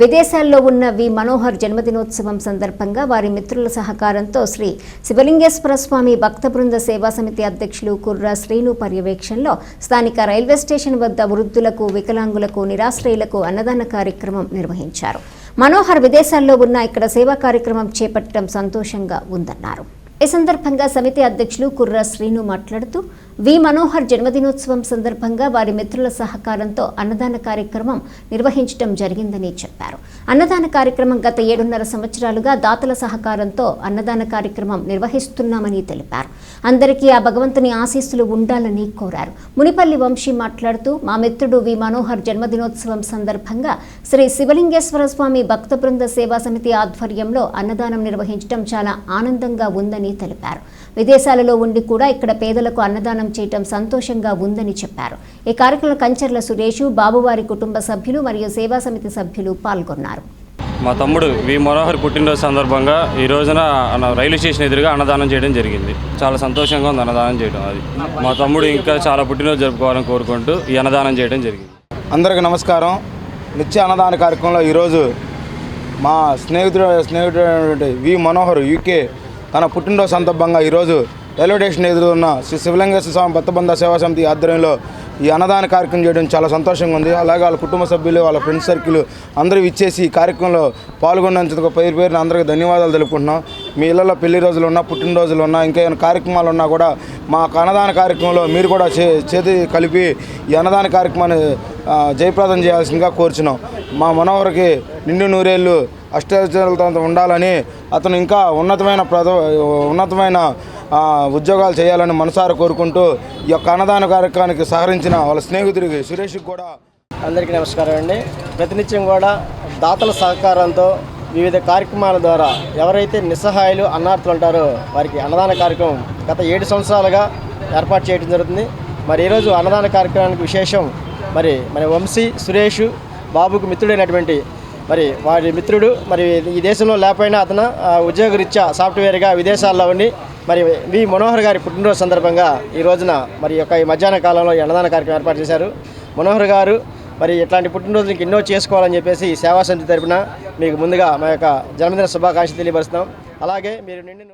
విదేశాల్లో ఉన్న వి మనోహర్ జన్మదినోత్సవం సందర్భంగా వారి మిత్రుల సహకారంతో శ్రీ శివలింగేశ్వర స్వామి భక్త బృంద సేవా సమితి అధ్యక్షులు కుర్ర శ్రీను పర్యవేక్షణలో స్థానిక రైల్వే స్టేషన్ వద్ద వృద్ధులకు వికలాంగులకు నిరాశ్రయులకు అన్నదాన కార్యక్రమం నిర్వహించారు. మనోహర్ విదేశాల్లో ఉన్న ఇక్కడ సేవా కార్యక్రమం చేపట్టడం సంతోషంగా ఉందన్నారు. ఈ సందర్భంగా సమితి అధ్యక్షులు కుర్ర శ్రీను మాట్లాడుతూ వి మనోహర్ జన్మదినోత్సవం సందర్భంగా వారి మిత్రుల సహకారంతో అన్నదాన కార్యక్రమం నిర్వహించడం జరిగిందని చెప్పారు. అన్నదాన కార్యక్రమం గత ఏడున్నర సంవత్సరాలుగా దాతల సహకారంతో అన్నదాన కార్యక్రమం నిర్వహిస్తున్నామని తెలిపారు. అందరికీ ఆ భగవంతుని ఆశీస్సులు ఉండాలని కోరారు. మునిపల్లి వంశీ మాట్లాడుతూ మా మిత్రుడు వి మనోహర్ జన్మదినోత్సవం సందర్భంగా శ్రీ శివలింగేశ్వర స్వామి భక్త బృంద సేవా సమితి ఆధ్వర్యంలో అన్నదానం నిర్వహించడం చాలా ఆనందంగా ఉందని తెలిపారు. విదేశాలలో ఉండి కూడా ఇక్కడ పేదలకు అన్నదానం చేయటం సంతోషంగా ఉందని చెప్పారు. ఈ కార్యక్రమంలో కంచర్ల సురేషు బాబువారి కుటుంబ సభ్యులు మరియు సేవా సమితి సభ్యులు పాల్గొన్నారు. మా తమ్ముడు వి. మనోహర్ పుట్టినరోజు సందర్భంగా ఈ రోజున రైల్వే స్టేషన్ ఎదురుగా అన్నదానం చేయడం జరిగింది. చాలా సంతోషంగా ఉంది అన్నదానం చేయడం అది. మా తమ్ముడు ఇంకా చాలా పుట్టినరోజు జరుపుకోవాలని కోరుకుంటూ ఈ అన్నదానం చేయడం జరిగింది. అందరికీ నమస్కారం. నిత్య అన్నదాన కార్యక్రమంలో ఈరోజు మా స్నేహితుడు స్నేహితుడు వి. మనోహర్ యూకే తన పుట్టినరోజు సందర్భంగా ఈరోజు రైల్వే స్టేషన్ ఎదురు ఉన్న శ్రీ శివలింగేశ్వర స్వామి బత్తబంధ సేవా సమితి ఆధ్వర్యంలో ఈ అన్నదాన కార్యక్రమం చేయడం చాలా సంతోషంగా ఉంది. అలాగే వాళ్ళ కుటుంబ సభ్యులు వాళ్ళ ఫ్రెండ్స్ సర్కిల్ అందరూ ఇచ్చేసి ఈ కార్యక్రమంలో పాల్గొన్నందుకు పేరు పేరున అందరికీ ధన్యవాదాలు తెలుపుకుంటున్నాం. మీ ఇళ్ళలో పెళ్ళి రోజులు ఉన్నా పుట్టినరోజులు ఉన్నా ఇంకా ఏమైనా కార్యక్రమాలు ఉన్నా కూడా మా అన్నదాన కార్యక్రమంలో మీరు కూడా చే చేతి కలిపి ఈ అన్నదాన కార్యక్రమాన్ని జయప్రదం చేయాల్సిందిగా కోరుచున్నాం. మా మనవరికి నిండు నూరేళ్ళు అష్టాచరులతో ఉండాలని అతను ఇంకా ఉన్నతమైన ప్రద ఉన్నతమైన ఉద్యోగాలు చేయాలని మనసారా కోరుకుంటూ ఈ యొక్క అన్నదాన కార్యక్రమానికి సహకరించిన వాళ్ళ స్నేహితుడికి సురేష్కి కూడా అందరికీ నమస్కారం అండి. ప్రతినిత్యం కూడా దాతల సహకారంతో వివిధ కార్యక్రమాల ద్వారా ఎవరైతే నిస్సహాయులు అన్నార్థులు ఉంటారో వారికి అన్నదాన కార్యక్రమం గత ఏడు సంవత్సరాలుగా ఏర్పాటు చేయడం జరుగుతుంది. మరి ఈరోజు అన్నదాన కార్యక్రమానికి విశేషం మరి మన వంశీ సురేష్ బాబుకు మిత్రుడైనటువంటి మరి వారి మిత్రుడు మరి ఈ దేశంలో లేకపోయినా అతను ఉద్యోగరీత్యా సాఫ్ట్వేర్గా విదేశాల్లో ఉండి మరి వి మనోహర్ గారి పుట్టినరోజు సందర్భంగా ఈ రోజున మరి యొక్క ఈ మధ్యాహ్న కాలంలో ఈ అన్నదాన కార్యక్రమం ఏర్పాటు చేశారు. మనోహర్ గారు మరి ఇట్లాంటి పుట్టినరోజు నీకు ఎన్నో చేసుకోవాలని చెప్పేసి ఈ సేవా సమితి తరపున మీకు ముందుగా మా యొక్క జన్మదిన శుభాకాంక్షలు తెలియపరుస్తున్నాం. అలాగే మీరు నిండి